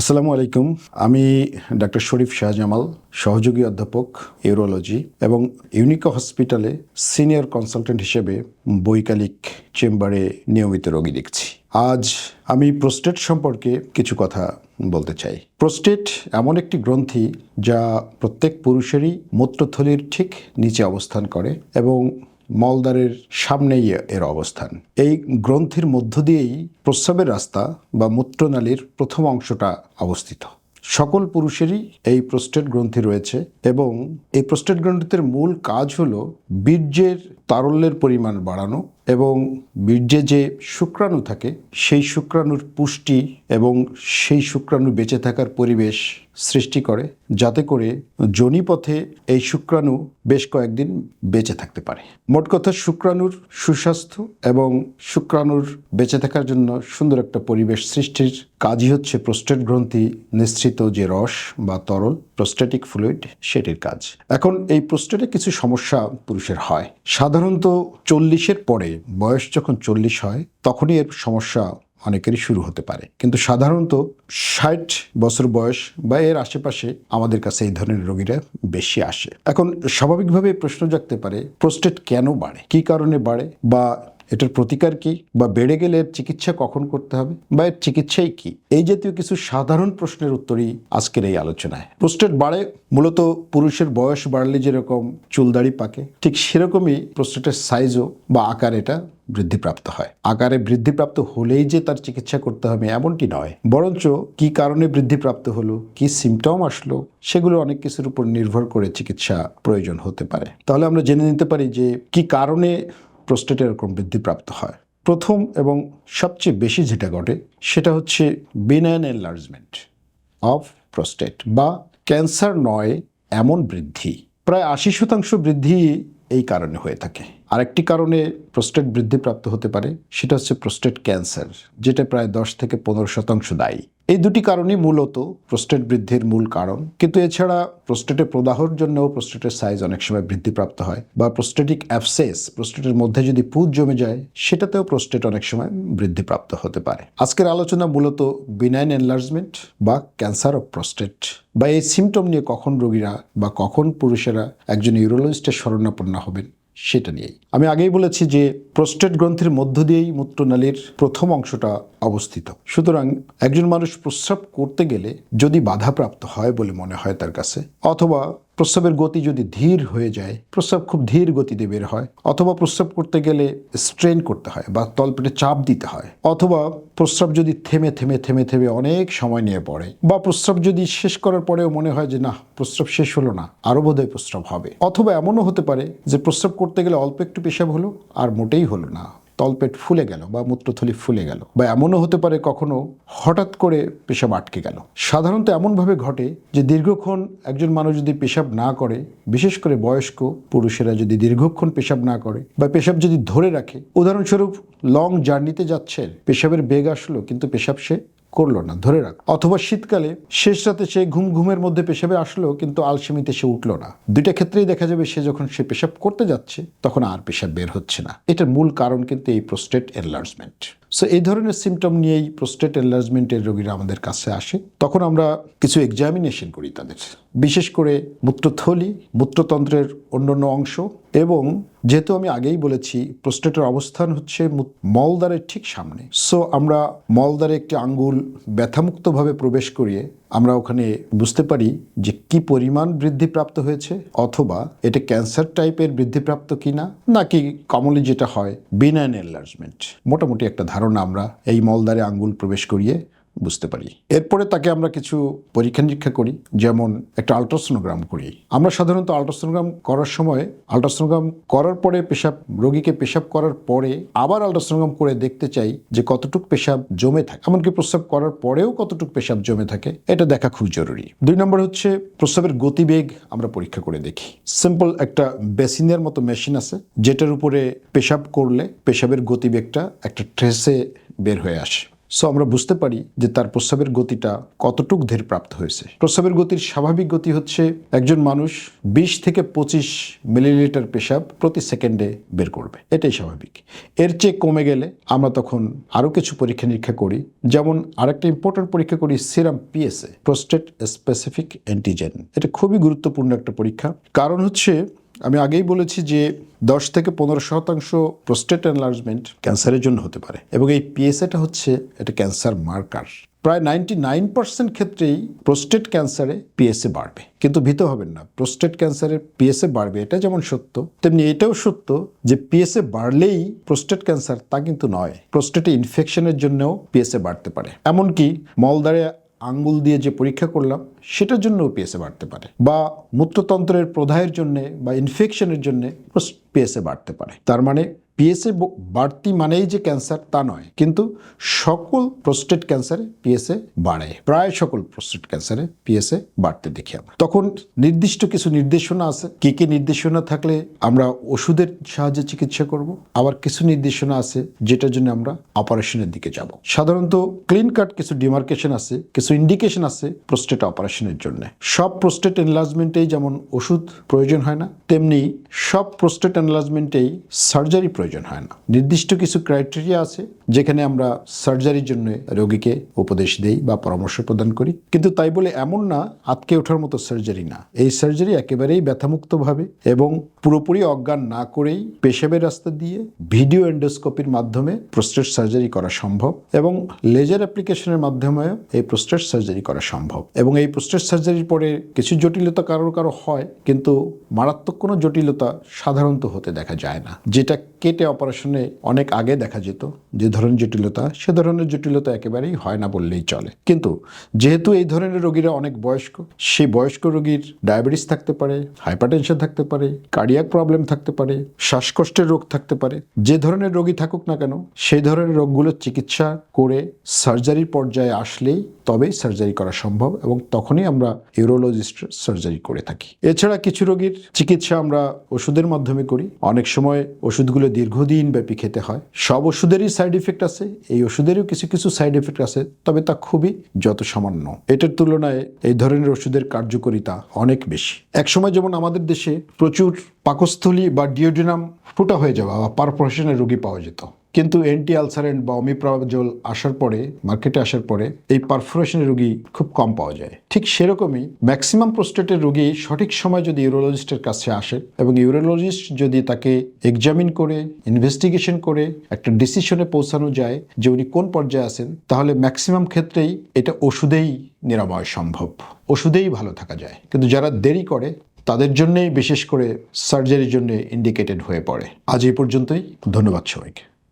আসসালামু আলাইকুম। আমি ডাক্তার শরীফ শাহজামাল, সহযোগী অধ্যাপক, ইউরোলজি এবং ইউনিকো হসপিটালে সিনিয়র কনসালটেন্ট হিসেবে বৈকালিক চেম্বারে নিয়মিত রোগী দেখছি। আজ আমি প্রোস্টেট সম্পর্কে কিছু কথা বলতে চাই। প্রোস্টেট এমন একটি গ্রন্থি যা প্রত্যেক পুরুষেরই মূত্রথলির ঠিক নিচে অবস্থান করে এবং মলদ্বারের সামনেই এর অবস্থান। এই গ্রন্থির মধ্য দিয়েই প্রস্রাবের রাস্তা বা মূত্রনালীর প্রথম অংশটা অবস্থিত। সকল পুরুষেরই এই প্রোস্টেট গ্রন্থি রয়েছে এবং এই প্রোস্টেট গ্রন্থির মূল কাজ হল বীর্যের তারল্যের পরিমাণ বাড়ানো এবং বীর্যে যে শুক্রাণু থাকে, সেই শুক্রাণুর পুষ্টি এবং সেই শুক্রাণু বেঁচে থাকার পরিবেশ সৃষ্টি করে, যাতে করে যোনিপথে এই শুক্রাণু বেশ কয়েকদিন বেঁচে থাকতে পারে। মোট কথা, শুক্রাণুর সুস্বাস্থ্য এবং শুক্রাণুর বেঁচে থাকার জন্য সুন্দর একটা পরিবেশ সৃষ্টির কাজই হচ্ছে প্রোস্টেট গ্রন্থি নিঃসৃত যে রস বা তরল প্রোস্টেটিক ফ্লুইড, সেটির কাজ। এখন এই প্রোস্টেটে কিছু সমস্যা পুরুষের হয়। সাধারণত চল্লিশের পরে বয়স যখন চল্লিশ হয়, তখনই এর সমস্যা অনেকেরই শুরু হতে পারে। কিন্তু সাধারণত ষাট বছর বয়স বা এর আশেপাশে আমাদের কাছে এই ধরনের রোগীরা বেশি আসে। এখন স্বাভাবিকভাবে প্রশ্ন জাগতে পারে, প্রোস্টেট কেন বাড়ে? কি কারণে বাড়ে? বা এটার প্রতিকার কি বা বেড়ে গেলে এর চিকিৎসা কখন করতে হবে বা এর চিকিৎসাই কি? এই জাতীয় কিছু সাধারণ প্রশ্নের উত্তরই আজকের এই আলোচনায়। প্রোস্টেট বাড়ে মূলত পুরুষের বয়স বাড়লে যেরকম চুলদাড়ি পাকে, ঠিক সেরকমই প্রোস্টেটের সাইজও বা আকার এটা বৃদ্ধিপ্রাপ্ত হয়। আকারে বৃদ্ধিপ্রাপ্ত হলেই যে তার চিকিৎসা করতে হবে এমনটি নয়। বরঞ্চ কি কারণে বৃদ্ধিপ্রাপ্ত হলো, কি সিমটম আসলো, সেগুলো অনেক কিছুর উপর নির্ভর করে চিকিৎসা প্রয়োজন হতে পারে। তাহলে আমরা জেনে নিতে পারি যে কি কারণে প্রোস্টেট এরকম বৃদ্ধিপ্রাপ্ত হয়। প্রথম এবং সবচেয়ে বেশি যেটা ঘটে, সেটা হচ্ছে বিনায়ন এনলার্জমেন্ট অফ প্রোস্টেট বা ক্যান্সার নয়, এমন বৃদ্ধি। প্রায় আশি শতাংশ বৃদ্ধি এই কারণে হয়ে থাকে। আরেকটি কারণে প্রোস্টেট বৃদ্ধিপ্রাপ্ত হতে পারে, সেটা হচ্ছে প্রোস্টেট ক্যান্সার যেটা প্রায় দশ থেকে পনেরো শতাংশ দায়ী। এই দুটি কারণই মূলত প্রোস্টেট বৃদ্ধির মূল কারণ। কিন্তু এছাড়া প্রোস্টেটে প্রদাহর জন্যও প্রোস্টেটের সাইজ অনেক সময় বৃদ্ধিপ্রাপ্ত হয় বা প্রোস্টেটিক অ্যাপসেস প্রোস্টেটের মধ্যে যদি পুজ জমে যায়, সেটাতেও প্রোস্টেট অনেক সময় বৃদ্ধিপ্রাপ্ত হতে পারে। আজকের আলোচনা মূলত বিনাইন এনলার্জমেন্ট বা ক্যান্সার অফ প্রোস্টেট বা এই সিমটম নিয়ে কখন রোগীরা বা কখন পুরুষেরা একজন ইউরোলজিস্টের শরণাপন্ন হবেন। সেটা নিয়েই। আমি আগেই বলেছি যে প্রোস্টেট গ্রন্থের মধ্য দিয়েই মূত্রনালীর প্রথম অংশটা অবস্থিত। সুতরাং একজন মানুষ প্রস্রাব করতে গেলে যদি বাধাপ্রাপ্ত হয় বলে মনে হয় তার কাছে, অথবা প্রস্রাবের গতি যদি ধীর হয়ে যায়, প্রস্রাব খুব ধীর গতিতে বের হয়, অথবা প্রস্রাব করতে গেলে স্ট্রেন করতে হয় বা তলপেটে চাপ দিতে হয়, অথবা প্রস্রাব যদি থেমে থেমে থেমে থেমে অনেক সময় নিয়ে পড়ে, বা প্রস্রাব যদি শেষ করার পরেও মনে হয় যে না, প্রস্রাব শেষ হলো না, আরও বোধহয় প্রস্রাব হবে। অথবা এমনও হতে পারে যে প্রস্রাব করতে গেলে অল্প একটু পেশাব হলো আর মোটেই হলো না। তলপেট ফুলে গেল বা মূত্রথলি ফুলে গেল বা এমনও হতে পারে কখনো হঠাৎ করে পেশাব আটকে গেল। সাধারণত এমনভাবে ঘটে যে দীর্ঘক্ষণ একজন মানুষ যদি পেশাব না করে, বিশেষ করে বয়স্ক পুরুষেরা যদি দীর্ঘক্ষণ পেশাব না করে বা পেশাব যদি ধরে রাখে, উদাহরণস্বরূপ লং জার্নিতে যাচ্ছে, পেশাবের বেগ আসলো, কিন্তু পেশাব সে করল না, ধরে রাখ। অথবা শীতকালে শেষ রাতে সে ঘুম ঘুমের মধ্যে পেশাবে আসলো, কিন্তু আলসেমিতে সে উঠল না। দুইটা ক্ষেত্রেই দেখা যাবে সে যখন সে পেশাব করতে যাচ্ছে, তখন আর পেশাব বের হচ্ছে না। এটার মূল কারণ কিন্তু এই প্রোস্টেট এনলার্জমেন্ট। সো এই ধরনের সিমটম নিয়েই প্রোস্টেট এনলার্জমেন্টের রোগীরা আমাদের কাছে আসে। তখন আমরা কিছু এক্সামিনেশন করি তাদের। বিশেষ করে মূত্রথলি, মূত্রতন্ত্রের অন্যান্য অংশ এবং যেহেতু আমি আগেই বলেছি প্রোস্টেটের অবস্থান হচ্ছে মলদ্বারের ঠিক সামনে। সো আমরা মলদ্বারে একটি আঙ্গুল ব্যথামুক্তভাবে প্রবেশ করিয়ে আমরা ওখানে বুঝতে পারি যে কি পরিমাণ বৃদ্ধিপ্রাপ্ত হয়েছে অথবা এটা ক্যান্সার টাইপের বৃদ্ধিপ্রাপ্ত কিনা নাকি কমনলি যেটা হয় বিনাইন এনলার্জমেন্ট মোটামুটি একটা ধারণা আমরা এই মলদারে আঙ্গুল প্রবেশ করিয়ে বুঝতে পারি। এরপরে তাকে আমরা কিছু পরীক্ষা নিরীক্ষা করি, যেমন একটা আলট্রাসোনোগ্রাম করি। আমরা সাধারণত আলট্রাসোনোগ্রাম করার সময়, আলট্রাসোনোগ্রাম করার পরে পেশাব, রোগীকে পেশাব করার পরে আবার আলট্রাসোনোগ্রাম করে দেখতে চাই যে কতটুক পেশাব জমে থাকে। এমনকি প্রস্রাব করার পরেও কতটুক পেশাব জমে থাকে, এটা দেখা খুব জরুরি। দুই নম্বর হচ্ছে প্রস্রাবের গতিবেগ আমরা পরীক্ষা করে দেখি। সিম্পল একটা বেসিনের মতো মেশিন আছে, যেটার উপরে পেশাব করলে পেশাবের গতিবেগটা একটা ট্রেসে বের হয়ে আসে। সো আমরা বুঝতে পারি যে তার প্রস্রাবের গতিটা কতটুক ধীর প্রাপ্ত হয়েছে। প্রস্রাবের গতির স্বাভাবিক গতি হচ্ছে একজন মানুষ বিশ থেকে পঁচিশ মিলিলিটার পেশাব প্রতি সেকেন্ডে বের করবে। এটাই স্বাভাবিক। এর চেয়ে কমে গেলে আমরা তখন আরও কিছু পরীক্ষা নিরীক্ষা করি। যেমন আরেকটা ইম্পর্টেন্ট পরীক্ষা করি, serum PSA prostate specific antigen এটা খুবই গুরুত্বপূর্ণ একটা পরীক্ষা। কারণ হচ্ছে আমি আগেই বলেছি যে দশ থেকে পনেরো শতাংশ প্রোস্টেট এনলার্জমেন্ট ক্যান্সারের জন্য হতে পারে এবং এই পিএসএটা হচ্ছে এটা ক্যান্সার মার্কার। প্রায় নাইনটি নাইন পার্সেন্ট ক্ষেত্রেই প্রোস্টেট ক্যান্সারে পিএসএ বাড়বে। কিন্তু ভীত হবেন না, প্রোস্টেট ক্যান্সারে পিএসএ বাড়বে, এটা যেমন সত্য, তেমনি এটাও সত্য যে পিএসএ বাড়লেই প্রোস্টেট ক্যান্সার তা কিন্তু নয়, প্রোস্টেটে ইনফেকশনের জন্যও পিএসএ বাড়তে পারে। এমনকি মলদ্বারে আঙ্গুল দিয়ে যে পরীক্ষা করলাম, সেটার জন্যও পিএসএ বাড়তে পারে বা মূত্রতন্ত্রের প্রদাহের জন্যে বা ইনফেকশনের জন্যে পিএসএ বাড়তে পারে। তার মানে পিএসএ বাড়তি মানেই যে ক্যান্সার তা নয়, কিন্তু সকল প্রোস্টেট ক্যান্সারে পিএসএ বাড়ে। প্রায় সকল প্রোস্টেট ক্যান্সারে পিএসএ বাড়তে দেখি আমরা। তখন নির্দিষ্ট কিছু নির্দেশনা আছে। কি কি নির্দেশনা থাকলে আমরা ওষুধের সাহায্যে চিকিৎসা করব? আবার কিছু নির্দেশনা আছে যেটার জন্য আমরা অপারেশনের দিকে যাব। সাধারণত ক্লিন কাট কিছু ডিমার্কেশন আছে, কিছু ইন্ডিকেশন আছে প্রোস্টেট অপারেশনের জন্য। সব প্রোস্টেট এনলার্জমেন্টেই যেমন ওষুধ প্রয়োজন হয় না, তেমনি সব প্রোস্টেট এনলার্জমেন্টেই সার্জারি প্রয়োজন। হয় না। নির্দিষ্ট কিছু ক্রাইটেরিয়া আছে, যেখানে আমরা সার্জারির জন্য রোগীকে উপদেশ দেই বা পরামর্শ প্রদান করি। কিন্তু তাই বলে এমন না, আটকে ওঠার মতো সার্জারি না। এই সার্জারি একেবারেই ব্যথামুক্তভাবে এবং পুরোপুরি অজ্ঞান না করেই পেশাবের রাস্তা দিয়ে ভিডিও এন্ডোস্কোপির মাধ্যমে প্রোস্টেট সার্জারি করা সম্ভব এবং লেজার অ্যাপ্লিকেশনের মাধ্যমেও এই প্রোস্টেট সার্জারি করা সম্ভব। এবং এই প্রোস্টেট সার্জারির পরে কিছু জটিলতা কারও কারও হয়, কিন্তু মারাত্মক কোনো জটিলতা সাধারণত হতে দেখা যায় না। যেটা কেটে অপারেশনে অনেক আগে দেখা যেত, যে ধরনের জটিলতা, সে ধরনের জটিলতা একেবারেই হয় না বললেই চলে। কিন্তু যেহেতু এই ধরনের রোগীরা অনেক বয়স্ক, সেই বয়স্ক রোগীর ডায়াবেটিস থাকতে পারে হাইপারটেনশন থাকতে পারে কার্ডিয়াক প্রবলেম থাকতে পারে, শ্বাসকষ্টের রোগ থাকতে পারে, যে ধরনের রোগী থাকুক না কেন, সেই ধরনের রোগগুলোর চিকিৎসা করে সার্জারির পর্যায়ে আসলেই তবেই সার্জারি করা সম্ভব এবং তখনই আমরা ইউরোলজিস্ট সার্জারি করে থাকি। এছাড়া কিছু রোগীর চিকিৎসা আমরা ওষুধের মাধ্যমে করি। অনেক সময় ওষুধগুলো দীর্ঘদিন ব্যাপী খেতে হয়। সব ওষুধেরই সাইড ইফেক্ট আছে, এই ওষুধেরও কিছু কিছু সাইড ইফেক্ট আছে, তবে তা খুবই যত সামান্য এটার তুলনায় এই ধরনের ওষুধের কার্যকারিতা অনেক বেশি। একসময় যেমন আমাদের দেশে প্রচুর পাকস্থলী বা ডিওডিনাম ফুটা হয়ে যাওয়া বা পারপোরেশনের রোগী পাওয়া যেত। কিন্তু অ্যান্টি আলসারেন্ট বা অমিপ্রাজল আসার পরে মার্কেটে আসার পরে, এই পারফোরেশনের রুগী খুব কম পাওয়া যায়। ঠিক সেরকমই ম্যাক্সিমাম প্রোস্টেটের রুগী সঠিক সময় যদি ইউরোলজিস্টের কাছে আসে এবং ইউরোলজিস্ট যদি তাকে এক্সামিন করে ইনভেস্টিগেশন করে, একটা ডিসিশনে পৌঁছানো যায় যে উনি কোন পর্যায়ে আছেন, তাহলে ম্যাক্সিমাম ক্ষেত্রেই এটা ওষুধেই নিরাময় সম্ভব। ওষুধেই ভালো থাকা যায়। কিন্তু যারা দেরি করে, তাদের জন্যেই বিশেষ করে সার্জারির জন্য ইন্ডিকেটেড হয়ে পড়ে। আজ এই পর্যন্তই। ধন্যবাদ সবাইকে।